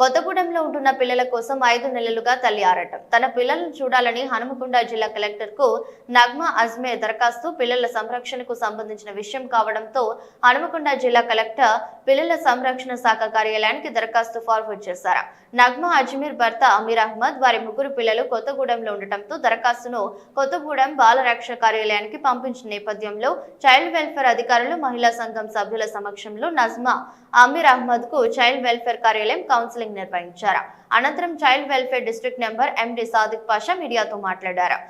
కొత్తగూడెంలో ఉంటున్న పిల్లల కోసం ఐదు నెలలుగా తల్లి ఆరటం. తన పిల్లలను చూడాలని హనుమకొండ జిల్లా కలెక్టర్కు నగ్మా అజ్మే దరఖాస్తు పిల్లల సంరక్షణకు సంబంధించిన విషయం కావడంతో హనుమకొండ జిల్లా కలెక్టర్ పిల్లల సంరక్షణ శాఖ కార్యాలయానికి దరఖాస్తు ఫార్వర్డ్ చేశారు. నగ్మా అజ్మీర్ భర్త అమీర్ అహ్మద్ వారి ముగ్గురు పిల్లలు కొత్తగూడెంలో ఉండటంతో దరఖాస్తును కొత్తగూడెం బాలరక్ష కార్యాలయానికి పంపించిన నేపథ్యంలో చైల్డ్ వెల్ఫేర్ అధికారులు మహిళా సంఘం సభ్యుల సమక్షంలో నజ్మా అమీర్ అహ్మద్కు చైల్డ్ వెల్ఫేర్ కార్యాలయం కౌన్సిలింగ్ నిర్వహించారు. అనంతరం child welfare district number MD Sadiq Pasha మీడియాతో మాట్లాడారు.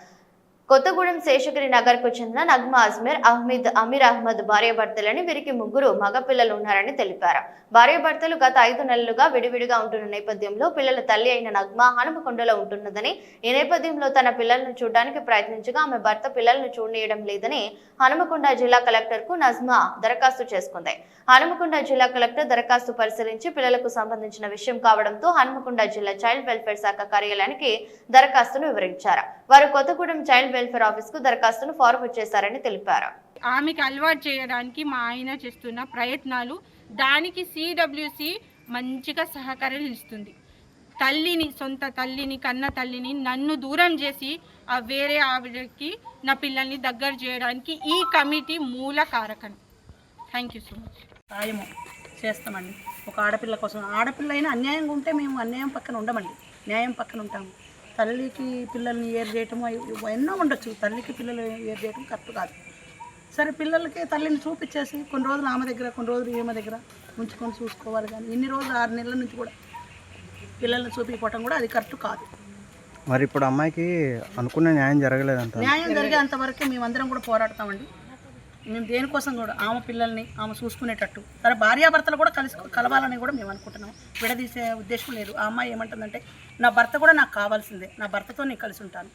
కొత్తగూడెం శేషగిరి నగర్కు చెందిన నగ్మా అజ్మీర్ అహ్మద్ అమీర్ అహ్మద్ భార్యాభర్తలని వీరికి ముగ్గురు మగపిల్లలు ఉన్నారని తెలిపారు. భార్యాభర్తలు గత ఐదు నెలలుగా విడివిడిగా ఉంటున్న నేపథ్యంలో పిల్లల తల్లి అయిన నగ్మా హనుమకొండలో ఉంటున్నదని ఈ నేపథ్యంలో తన పిల్లలను చూడడానికి ప్రయత్నించగా ఆమె భర్త పిల్లలను చూడనీయడం లేదని హనుమకొండ జిల్లా కలెక్టర్కు నజ్మా దరఖాస్తు చేసుకుంది. హనుమకొండ జిల్లా కలెక్టర్ దరఖాస్తు పరిశీలించి పిల్లలకు సంబంధించిన విషయం కావడంతో హనుమకొండ జిల్లా చైల్డ్ వెల్ఫేర్ శాఖ కార్యాలయానికి దరఖాస్తును వివరించారు. వారు కొత్తగూడెం చైల్డ్ వెల్ఫేర్ ఆఫీస్కు దరఖాస్తును ఫార్వర్డ్ చేశారని తెలిపారు. ఆమెకి అలవాటు చేయడానికి మా ఆయన చేస్తున్న ప్రయత్నాలు దానికి సిడబ్ల్యూసి మంచిగా సహకారం ఇస్తుంది. తల్లిని సొంత తల్లిని కన్న తల్లిని నన్ను దూరం చేసి ఆ వేరే ఆవిడకి నా పిల్లల్ని దగ్గర చేయడానికి ఈ కమిటీ మూల కారకం. థ్యాంక్ యూ సో మచ్ సాయము చేస్తామండి. ఒక ఆడపిల్ల కోసం ఆడపిల్ల అయినా అన్యాయంగా ఉంటే మేము అన్యాయం పక్కన ఉండమండి. న్యాయం పక్కన ఉంటాము. తల్లికి పిల్లల్ని ఏరు చేయటం ఎన్నో ఉండొచ్చు. తల్లికి పిల్లలు ఏరు చేయటం కరెక్ట్ కాదు. సరే పిల్లలకి తల్లిని చూపించేసి కొన్ని రోజులు ఆమె దగ్గర కొన్ని రోజులు ఈమె దగ్గర ఉంచుకొని చూసుకోవాలి కానీ ఇన్ని రోజులు ఆరు నెలల నుంచి కూడా పిల్లల్ని చూపించుకోవటం కూడా అది కరెక్ట్ కాదు. మరి ఇప్పుడు అమ్మాయికి అనుకున్న న్యాయం జరగలేదంట న్యాయం జరిగేంత వరకు మేమందరం కూడా పోరాడతామండి. మేము దేనికోసం కూడా ఆమె పిల్లల్ని ఆమె చూసుకునేటట్టు తన భార్యాభర్తలు కూడా కలిసి కలవాలని కూడా మేము అనుకుంటున్నాం. విడదీసే ఉద్దేశం లేదు. ఆ అమ్మాయి ఏమంటుందంటే నా భర్త కూడా నాకు కావాల్సిందే. నా భర్తతో నేను కలిసి ఉంటాను.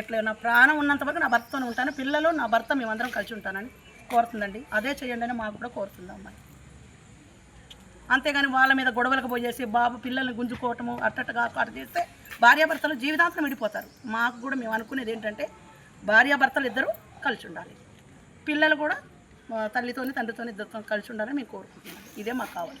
ఎట్లా నా ప్రాణం ఉన్నంత వరకు నా భర్తతోనే ఉంటాను. పిల్లలు నా భర్త మేమందరం కలిసి ఉంటానని కోరుతుందండి. అదే చేయండి అని మాకు కూడా కోరుతుంది అమ్మాయి. అంతేగాని వాళ్ళ మీద గొడవలకు పోయేసి బాబు పిల్లల్ని గుంజుకోవటము అట్టట్టుగా అట్ట చేస్తే భార్యాభర్తలు జీవితాంతం విడిపోతారు. మాకు కూడా మేము అనుకునేది ఏంటంటే భార్యాభర్తలు ఇద్దరు కలిసి ఉండాలి. పిల్లలు కూడా మా తల్లితోని తండ్రితోని ఇద్దరితో కలిసి ఉండాలని మేము కోరుకుంటున్నాం. ఇదే మాకు కావాలి.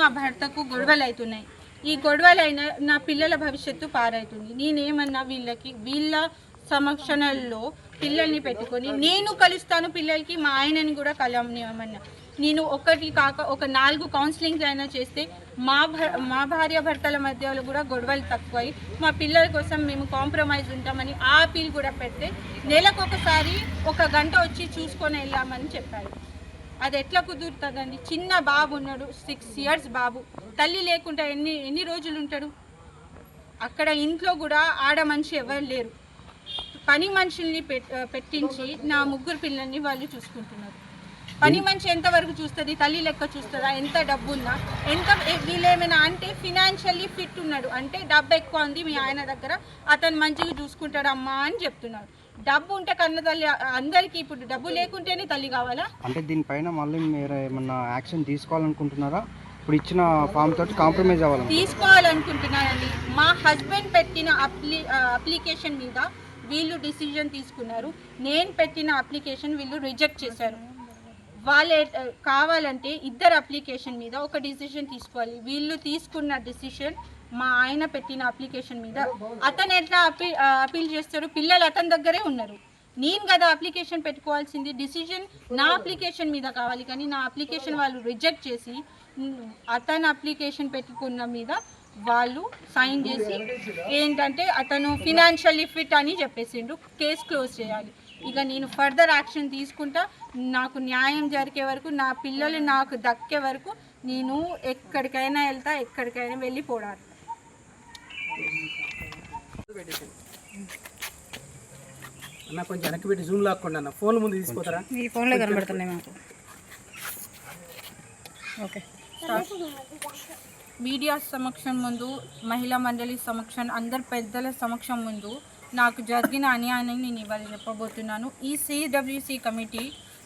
మా భర్తకు గొడవలు అవుతున్నాయి. ఈ గొడవలు అయినా నా పిల్లల భవిష్యత్తు పారవుతుంది నేనేమన్నా వీళ్ళకి వీళ్ళ సమక్షణలో పిల్లల్ని పెట్టుకొని నేను కలుస్తాను పిల్లలకి మా ఆయనని కూడా కలవనివ్వమన్నా నేను ఒకటి కాక ఒక నాలుగు కౌన్సిలింగ్స్ అయినా చేస్తే మా భ మా భార్య భర్తల మధ్యలో కూడా గొడవలు తక్కువై మా పిల్లల కోసం మేము కాంప్రమైజ్ ఉంటామని ఆ అపీల్ కూడా పెడితే నెలకొకసారి ఒక గంట వచ్చి చూసుకొని వెళ్ళామని చెప్పారు. అది ఎట్లా కుదురుతుందండి? చిన్న బాబు ఉన్నాడు సిక్స్ ఇయర్స్ బాబు. తల్లి లేకుండా ఎన్ని ఎన్ని రోజులు ఉంటాడు? అక్కడ ఇంట్లో కూడా ఆడ మనిషి ఎవరు లేరు. పని మనుషుల్ని పెట్టించి నా ముగ్గురు పిల్లల్ని వాళ్ళు చూసుకుంటున్నారు. పని మనిషి ఎంతవరకు చూస్తుంది? తల్లి లెక్క చూస్తుందా? ఎంత డబ్బు ఉందా ఎంత వీళ్ళేమైనా అంటే ఫినాన్షియల్లీ ఫిట్ ఉన్నాడు. అంటే డబ్బు ఎక్కువ ఉంది మీ ఆయన దగ్గర అతను మంచిగా చూసుకుంటాడు అమ్మా అని చెప్తున్నాడు డబ్బు ఉంటే కన్న తల్లి అందరికీ ఇప్పుడు డబ్బు లేకుంటేనే తల్లి కావాలా? అంటే దీనిపైన మళ్ళీ మీరు ఏమన్నా యాక్షన్ తీసుకోవాలనుకుంటున్నారా? ఇప్పుడు ఇచ్చిన ఫామ్ తోటి కాంప్రమైజ్ అవ్వాలి తీసుకోవాలనుకుంటున్నానండి. మా హస్బెండ్ పెట్టిన అప్లి అప్లికేషన్ మీద వీళ్ళు డిసిజన్ తీసుకున్నారు. నేను పెట్టిన అప్లికేషన్ వీళ్ళు రిజెక్ట్ చేశారు. వాళ్ళు కావాలంటే ఇద్దరు అప్లికేషన్ మీద ఒక డిసిషన్ తీసుకోవాలి. వీళ్ళు తీసుకున్న డిసిషన్ మా ఆయన పెట్టిన అప్లికేషన్ మీద అతను ఎట్లా అపీ అపీల్ చేస్తారు పిల్లలు అతని దగ్గరే ఉన్నారు. నేను కదా అప్లికేషన్ పెట్టుకోవాల్సింది. డిసిజన్ నా అప్లికేషన్ మీద కావాలి. కానీ నా అప్లికేషన్ వాళ్ళు రిజెక్ట్ చేసి అతను అప్లికేషన్ పెట్టుకున్న మీద వాళ్ళు సైన్ చేసి ఏంటంటే అతను ఫినాన్షియల్లీ ఫిట్ అని చెప్పేసిండు కేసు క్లోజ్ చేయాలి. ఇక నేను ఫర్దర్ యాక్షన్ తీసుకుంటా. నాకు న్యాయం జరిగే వరకు నా పిల్లలు నాకు దక్కే వరకు నేను ఎక్కడికైనా వెళ్తా ఎక్కడికైనా వెళ్ళి పోరాడతా అన్న కొంచెం వెనక్కి పెట్టి జూమ్ లాక్కోండి అన్న. ఫోన్ ముందు ఈ ఫోన్లో కనబడుతున్నాయి మాకు. ఓకే. మీడియా సమక్షం ముందు మహిళా మండలి సమక్షం అందరు పెద్దల సమక్షం ముందు నాకు జరిగిన అన్యాయాన్ని నేను ఇవాళ చెప్పబోతున్నాను. ఈ CWC committee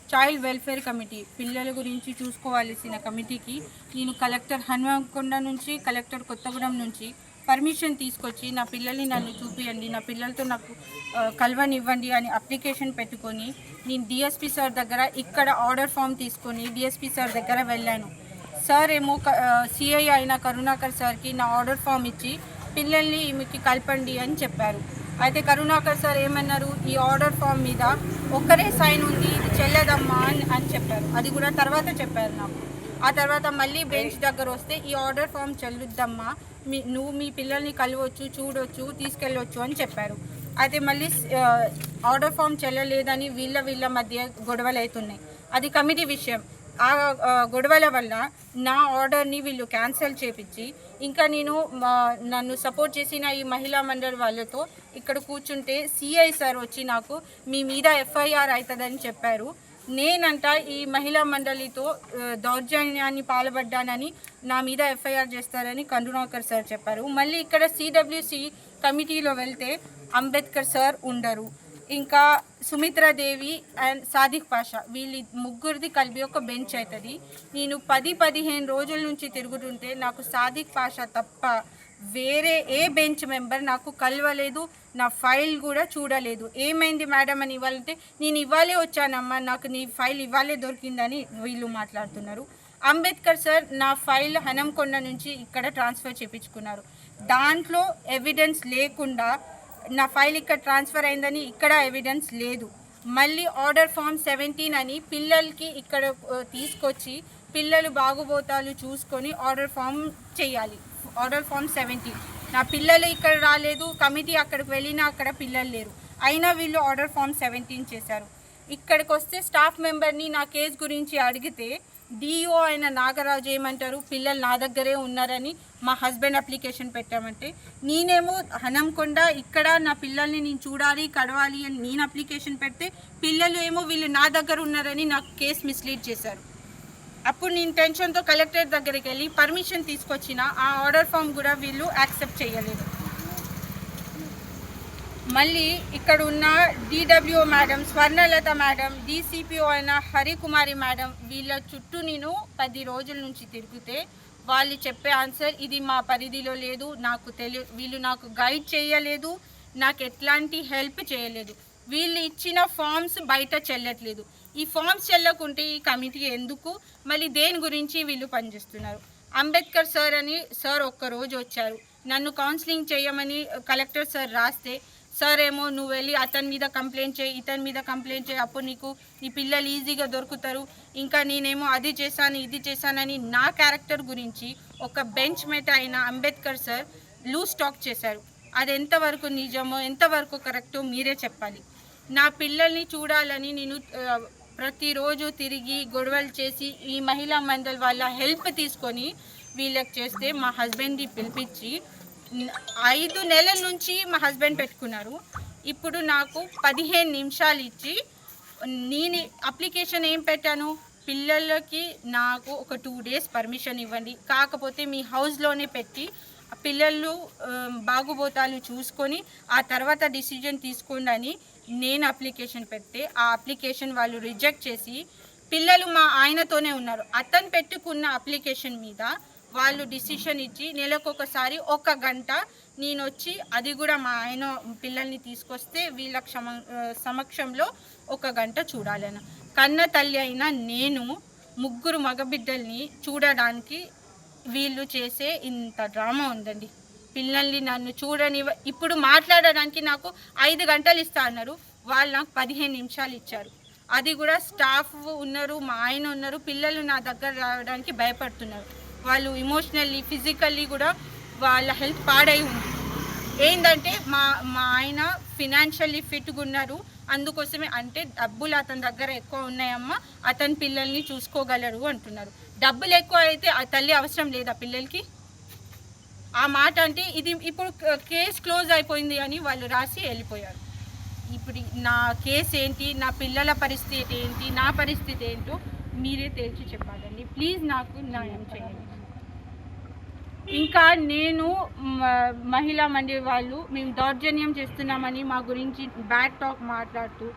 child welfare committee పిల్లల గురించి చూసుకోవాల్సిన కమిటీకి నేను కలెక్టర్ హనుమకొండ నుంచి కలెక్టర్ కొత్తగూడెం నుంచి పర్మిషన్ తీసుకొచ్చి నా పిల్లల్ని నన్ను చూపియండి నా పిల్లలతో నాకు కలవనివ్వండి అని అప్లికేషన్ పెట్టుకొని నేను డిఎస్పి సార్ దగ్గర ఇక్కడ ఆర్డర్ ఫామ్ తీసుకొని డిఎస్పి సార్ దగ్గర వెళ్ళాను. సార్ ఏమో సిఐ అయిన కరుణాకర్ సార్కి నా ఆర్డర్ ఫామ్ ఇచ్చి పిల్లల్ని ఈమెకి కలపండి అని చెప్పారు. అయితే కరుణాకర్ సార్ ఏమన్నారు? ఈ ఆర్డర్ ఫామ్ మీద ఒక్కరే సైన్ ఉంది ఇది చెల్లదమ్మా అని అని చెప్పారు. అది కూడా తర్వాత చెప్పారు నాకు. ఆ తర్వాత మళ్ళీ బెంచ్ దగ్గర వస్తే ఈ ఆర్డర్ ఫామ్ చెల్లుద్దమ్మా మీ నువ్వు మీ పిల్లల్ని కలవచ్చు చూడొచ్చు తీసుకెళ్ళవచ్చు అని చెప్పారు. అయితే మళ్ళీ ఆర్డర్ ఫామ్ చెల్లలేదని వీళ్ళ వీళ్ళ మధ్య గొడవలు అవుతున్నాయి. అది కమిటీ విషయం. ఆ గొడవల వల్ల నా ఆర్డర్ని వీళ్ళు క్యాన్సిల్ చేపించి ఇంకా నేను నన్ను సపోర్ట్ చేసిన ఈ మహిళా మండలి వాళ్ళతో ఇక్కడ కూర్చుంటే సిఐ సార్ వచ్చి నాకు మీ మీద ఎఫ్ఐఆర్ అవుతుందని చెప్పారు. నేనంట ఈ మహిళా మండలితో దౌర్జన్యాన్ని పాల్పడ్డానని నా మీద ఎఫ్ఐఆర్ చేస్తారని కరుణాకర్ సార్ చెప్పారు. మళ్ళీ ఇక్కడ సిడబ్ల్యూసి కమిటీలో వెళ్తే అంబేద్కర్ సార్ ఉండరు. ఇంకా సుమిత్రాదేవి అండ్ సాదిక్ పాషా వీళ్ళ ముగ్గురిది కలిపి ఒక బెంచ్ అవుతుంది నేను పది పదిహేను రోజుల నుంచి తిరుగుతుంటే నాకు సాదిక్ పాషా తప్ప వేరే ఏ బెంచ్ మెంబర్ నాకు కలవలేదు నా ఫైల్ కూడా చూడలేదు. ఏమైంది మేడం అని ఇవ్వాలంటే నేను ఇవ్వాలే వచ్చానమ్మా నాకు నీ ఫైల్ ఇవ్వాలే దొరికిందని వీళ్ళు మాట్లాడుతున్నారు. అంబేద్కర్ సార్ నా ఫైల్ హనంకొండ నుంచి ఇక్కడ ట్రాన్స్ఫర్ చేయించుకున్నారు దాంట్లో ఎవిడెన్స్ లేకుండా నా ఫైల్ ఇక్కడ ట్రాన్స్ఫర్ అయిందని ఇక్కడ ఎవిడెన్స్ లేదు. మళ్ళీ ఆర్డర్ ఫామ్ సెవెంటీన్ అని పిల్లలకి ఇక్కడ తీసుకొచ్చి పిల్లలు బాగుబోతాలు చూసుకొని ఆర్డర్ ఫామ్ చేయాలి. ఆర్డర్ ఫామ్ సెవెంటీన్ నా పిల్లలు ఇక్కడ రాలేదు కమిటీ అక్కడికి వెళ్ళినా అక్కడ పిల్లలు లేరు. అయినా వీళ్ళు ఆర్డర్ ఫామ్ సెవెంటీన్ చేశారు. ఇక్కడికి వస్తే స్టాఫ్ మెంబర్ని నా కేసు గురించి అడిగితే డిఓ అయిన నాగరాజు ఏమంటారు? పిల్లలు నా దగ్గరే ఉన్నారని మా హస్బెండ్ అప్లికేషన్ పెట్టామంటే నేనేమో హనంకొండ ఇక్కడ నా పిల్లల్ని నేను చూడాలి కడవాలి అని నేను అప్లికేషన్ పెడితే పిల్లలు ఏమో వీళ్ళు నా దగ్గర ఉన్నారని నాకు కేసు మిస్లీడ్ చేశారు. అప్పుడు నేను టెన్షన్తో కలెక్టర్ దగ్గరికి వెళ్ళి పర్మిషన్ తీసుకొచ్చిన ఆ ఆర్డర్ ఫామ్ కూడా వీళ్ళు యాక్సెప్ట్ చేయలేదు. మళ్ళీ ఇక్కడ ఉన్న DWO madam Swarnalatha madam DCPO అయిన హరికుమారి మేడం వీళ్ళ చుట్టూ నేను పది రోజుల నుంచి తిరిగితే వాళ్ళు చెప్పే ఆన్సర్ ఇది మా పరిధిలో లేదు నాకు తెలియ వీళ్ళు నాకు గైడ్ చేయలేదు నాకు ఎట్లాంటి హెల్ప్ చేయలేదు. వీళ్ళు ఇచ్చిన ఫామ్స్ బయట చెల్లట్లేదు. ఈ ఫామ్స్ చెల్లకుంటే ఈ కమిటీ ఎందుకు? మళ్ళీ దేని గురించి వీళ్ళు పనిచేస్తున్నారు? అంబేద్కర్ సార్ అని సార్ ఒక్క రోజు వచ్చారు. నన్ను కౌన్సిలింగ్ చేయమని కలెక్టర్ సార్ రాస్తే సార్ ఏమో నువ్వు వెళ్ళి అతని మీద కంప్లైంట్ చేయి ఇతని మీద కంప్లైంట్ చేయి అప్పుడు నీకు నీ పిల్లలు ఈజీగా దొరుకుతారు. ఇంకా నేనేమో అది చేశాను ఇది చేశానని నా క్యారెక్టర్ గురించి ఒక బెంచ్ మేట్ అయిన అంబేద్కర్ సార్ లూజ్ టాక్ చేశారు. అది ఎంతవరకు నిజమో ఎంతవరకు కరెక్టో మీరే చెప్పాలి. నా పిల్లల్ని చూడాలని నేను ప్రతిరోజు తిరిగి గొడవలు చేసి ఈ మహిళా మండల్ వాళ్ళ హెల్ప్ తీసుకొని వీళ్ళకి చేస్తే మా హస్బెండ్ని పిలిపించి ఐదు నెలల నుంచి మా హస్బెండ్ పెట్టుకున్నారు. ఇప్పుడు నాకు పదిహేను నిమిషాలు ఇచ్చి నేను అప్లికేషన్ ఏం పెట్టాను? పిల్లలకి నాకు ఒక టూ డేస్ పర్మిషన్ ఇవ్వండి. కాకపోతే మీ హౌస్లోనే పెట్టి పిల్లలు బాగుబోతాలు చూసుకొని ఆ తర్వాత డిసిజన్ తీసుకోండి అని నేను అప్లికేషన్ పెడితే ఆ అప్లికేషన్ వాళ్ళు రిజెక్ట్ చేసి పిల్లలు మా ఆయనతోనే ఉన్నారు. అతను పెట్టుకున్న అప్లికేషన్ మీద వాళ్ళు డిసిషన్ ఇచ్చి నెలకొకసారి ఒక గంట నేను వచ్చి అది కూడా మా ఆయన పిల్లల్ని తీసుకొస్తే వీళ్ళ క్షమ సమక్షంలో ఒక గంట చూడాలన్న. కన్న తల్లి అయిన నేను ముగ్గురు మగబిడ్డల్ని చూడడానికి వీళ్ళు చేసే ఇంత డ్రామా ఉందండి. పిల్లల్ని నన్ను చూడని ఇప్పుడు మాట్లాడడానికి నాకు ఐదు గంటలు ఇస్తా అన్నారు. వాళ్ళు నాకు పదిహేను నిమిషాలు ఇచ్చారు. అది కూడా స్టాఫ్ ఉన్నారు మా ఆయన ఉన్నారు పిల్లలు నా దగ్గర రావడానికి భయపడుతున్నారు. వాళ్ళు ఇమోషనల్లీ ఫిజికల్లీ కూడా వాళ్ళ హెల్త్ పాడై ఉంది. ఏంటంటే మా మా ఆయన ఫినాన్షియల్లీ ఫిట్గా ఉన్నారు. అందుకోసమే అంటే డబ్బులు అతని దగ్గర ఎక్కువ ఉన్నాయమ్మా అతని పిల్లల్ని చూసుకోగలరు అంటున్నారు. డబ్బులు ఎక్కువ అయితే ఆ తల్లి అవసరం లేదా పిల్లలకి? ఆ మాట అంటే ఇది ఇప్పుడు కేసు క్లోజ్ అయిపోయింది అని వాళ్ళు రాసి వెళ్ళిపోయారు. ఇప్పుడు నా కేసు ఏంటి నా పిల్లల పరిస్థితి ఏంటి నా పరిస్థితి ఏంటో మీరే తేల్చి చెప్పాలండి. ప్లీజ్ నాకు న్యాయం చేయండి. ఇంకా నేను మ- మహిళా మండలి వాళ్ళు మేము దౌర్జన్యం చేస్తున్నామని మా గురించి బ్యాడ్ టాక్ మాట్లాడుతూ